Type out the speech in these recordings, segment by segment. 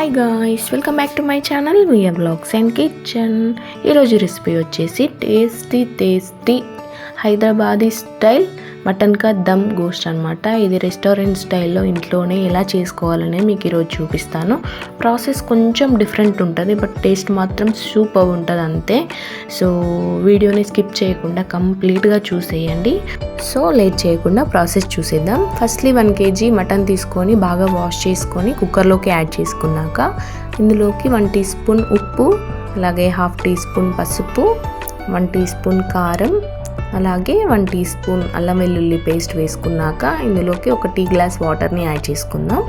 Hi guys welcome back to my channel Veer blogs and kitchen ఈరోజు recipe వచ్చేసి tasty tasty Hyderabadi style mutton కా dum ghost అనమాట ఇది restaurant స్టైల్లో ఇంట్లోనే ఎలా చేసుకోవాలనే మీకు ఈరోజు చూపిస్తాను. ప్రాసెస్ కొంచెం డిఫరెంట్ ఉంటుంది బట్ టేస్ట్ మాత్రం సూపర్ ఉంటుంది అంతే. సో వీడియోని స్కిప్ చేయకుండా కంప్లీట్గా చూసేయండి. సో లేట్ చేయకుండా ప్రాసెస్ చూసేద్దాం. ఫస్ట్లీ వన్ కేజీ మటన్ తీసుకొని బాగా వాష్ చేసుకొని కుక్కర్లోకి యాడ్ చేసుకున్నాక ఇందులోకి వన్ టీ స్పూన్ ఉప్పు అలాగే హాఫ్ టీ స్పూన్ పసుపు వన్ టీ స్పూన్ కారం అలాగే వన్ టీ స్పూన్ అల్లం వెల్లుల్లి పేస్ట్ వేసుకున్నాక ఇందులోకి ఒక టీ గ్లాస్ వాటర్ని యాడ్ చేసుకుందాం.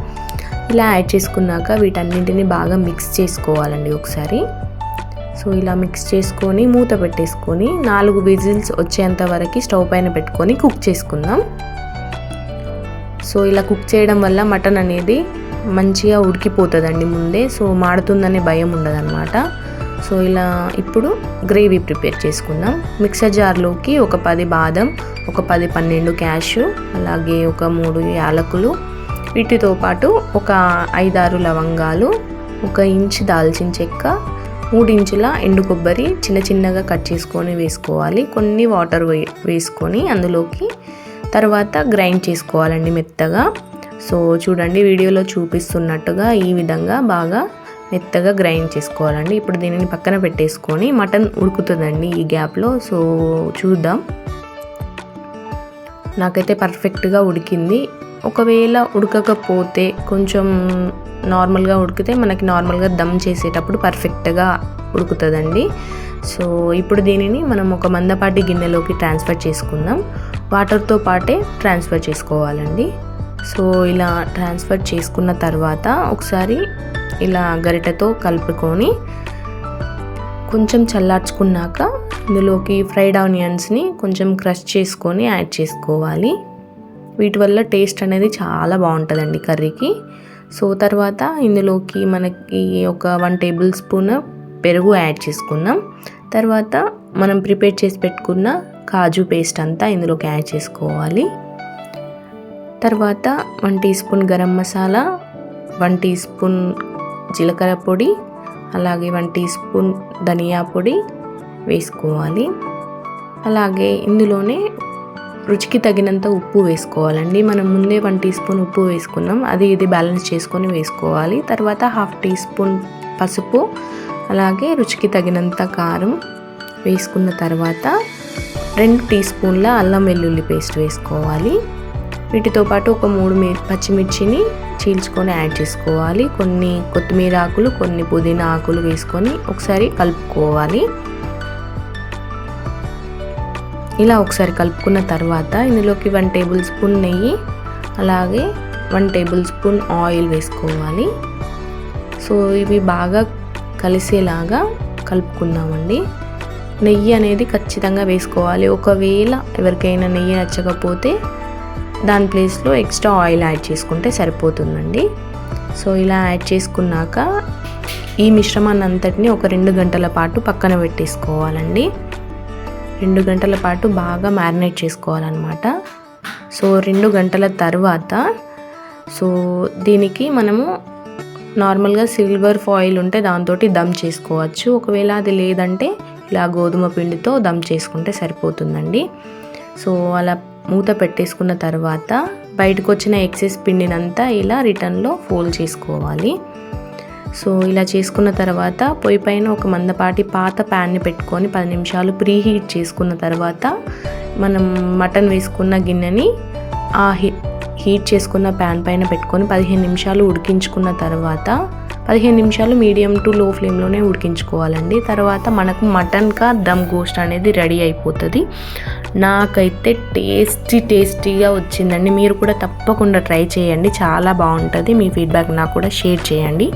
ఇలా యాడ్ చేసుకున్నాక వీటన్నింటిని బాగా మిక్స్ చేసుకోవాలండి ఒకసారి. సో ఇలా మిక్స్ చేసుకొని మూత పెట్టేసుకొని నాలుగు విజిల్స్ వచ్చేంత వరకు స్టవ్ పైన పెట్టుకొని కుక్ చేసుకుందాం. సో ఇలా కుక్ చేయడం వల్ల మటన్ అనేది మంచిగా ఉడికిపోతుందండి ముందే. సో మాడుతుందనే భయం ఉండదన్నమాట. సో ఇలా ఇప్పుడు గ్రేవీ ప్రిపేర్ చేసుకుందాం. మిక్సర్ జార్లోకి ఒక పది బాదం ఒక పది పన్నెండు క్యాషు అలాగే ఒక మూడు యాలకులు. వీటితో పాటు ఒక ఐదారు లవంగాలు ఒక ఇంచ్ దాల్చిన చెక్క మూడు ఇంచుల ఎండు కొబ్బరి చిన్న చిన్నగా కట్ చేసుకొని వేసుకోవాలి. కొన్ని వాటర్ వే వేసుకొని అందులోకి తర్వాత గ్రైండ్ చేసుకోవాలండి మెత్తగా. సో చూడండి వీడియోలో చూపిస్తున్నట్టుగా ఈ విధంగా బాగా మెత్తగా గ్రైండ్ చేసుకోవాలండి. ఇప్పుడు దీనిని పక్కన పెట్టేసుకొని మటన్ ఉడుకుతుందండి ఈ గ్యాప్లో. సో చూద్దాం. నాకైతే పర్ఫెక్ట్గా ఉడికింది. ఒకవేళ ఉడకకపోతే కొంచెం నార్మల్గా ఉడికితే మనకి నార్మల్గా దమ్ చేసేటప్పుడు పర్ఫెక్ట్గా ఉడుకుతుందండి. సో ఇప్పుడు దీనిని మనం ఒక మందపాటి గిన్నెలోకి ట్రాన్స్ఫర్ చేసుకుందాం. వాటర్తో పాటే ట్రాన్స్ఫర్ చేసుకోవాలండి. సో ఇలా ట్రాన్స్ఫర్ చేసుకున్న తర్వాత ఒకసారి ఇలా గరిటెతో కలుపుకొని కొంచెం చల్లార్చుకున్నాక ఇందులోకి ఫ్రైడ్ ఆనియన్స్ని కొంచెం క్రష్ చేసుకొని యాడ్ చేసుకోవాలి. వీటి వల్ల టేస్ట్ అనేది చాలా బాగుంటుందండి కర్రీకి. సో తర్వాత ఇందులోకి మనకి ఒక వన్ టేబుల్ స్పూన్ పెరుగు యాడ్ చేసుకున్నాం తర్వాత మనం ప్రిపేర్ చేసి పెట్టుకున్న కాజు పేస్ట్ అంతా ఇందులోకి యాడ్ చేసుకోవాలి. తర్వాత one teaspoon garam masala one teaspoon జీలకర్ర పొడి అలాగే వన్ టీ స్పూన్ ధనియా పొడి వేసుకోవాలి. అలాగే ఇందులోనే రుచికి తగినంత ఉప్పు వేసుకోవాలండి. మనం ముందే వన్ టీ స్పూన్ ఉప్పు వేసుకున్నాం. అది ఇది బ్యాలెన్స్ చేసుకొని వేసుకోవాలి. తర్వాత హాఫ్ టీ స్పూన్ పసుపు అలాగే రుచికి తగినంత కారం వేసుకున్న తర్వాత రెండు టీ స్పూన్ల అల్లం వెల్లుల్లి పేస్ట్ వేసుకోవాలి. వీటితో పాటు ఒక మూడు పచ్చిమిర్చిని చీల్చుకొని యాడ్ చేసుకోవాలి. కొన్ని కొత్తిమీర ఆకులు కొన్ని పుదీనా ఆకులు వేసుకొని ఒకసారి కలుపుకోవాలి. ఇలా ఒకసారి కలుపుకున్న తర్వాత ఇందులోకి వన్ టేబుల్ స్పూన్ నెయ్యి అలాగే వన్ టేబుల్ స్పూన్ ఆయిల్ వేసుకోవాలి. సో ఇవి బాగా కలిసేలాగా కలుపుకుందామండి. నెయ్యి అనేది ఖచ్చితంగా వేసుకోవాలి. ఒకవేళ ఎవరికైనా నెయ్యి నచ్చకపోతే దాని ప్లేస్లో ఎక్స్ట్రా ఆయిల్ యాడ్ చేసుకుంటే సరిపోతుందండి. సో ఇలా యాడ్ చేసుకున్నాక ఈ మిశ్రమాన్ని అంతటిని ఒక రెండు గంటల పాటు పక్కన పెట్టేసుకోవాలండి. రెండు గంటల పాటు బాగా మ్యారినేట్ చేసుకోవాలన్నమాట. సో రెండు గంటల తర్వాత సో దీనికి మనము నార్మల్గా సిల్వర్ ఫాయిల్ ఉంటే దాంతో దమ్ చేసుకోవచ్చు. ఒకవేళ అది లేదంటే ఇలా గోధుమ పిండితో దమ్ చేసుకుంటే సరిపోతుందండి. సో అలా మూత పెట్టేసుకున్న తర్వాత బయటకు వచ్చిన ఎక్సెస్ పిండినంతా ఇలా రిటర్న్లో ఫోల్డ్ చేసుకోవాలి. సో ఇలా చేసుకున్న తర్వాత పొయ్యి పైన ఒక మందపాటి పాత ప్యాన్ని పెట్టుకొని పది నిమిషాలు ప్రీ హీట్ చేసుకున్న తర్వాత మనం మటన్ వేసుకున్న గిన్నెని ఆ హీట్ చేసుకున్న ప్యాన్ పైన పెట్టుకొని పదిహేను నిమిషాలు ఉడికించుకున్న తర్వాత పదిహేను నిమిషాలు మీడియం టు లో ఫ్లేమ్లోనే ఉడికించుకోవాలండి. తర్వాత మనకు మటన్ కా దమ్ గోస్ట్ అనేది రెడీ అయిపోతుంది. నాకైతే టేస్టీ టేస్టీగా వచ్చిందండి. మీరు కూడా తప్పకుండా ట్రై చేయండి. చాలా బాగుంటుంది. మీ ఫీడ్బ్యాక్ నాకు కూడా షేర్ చేయండి.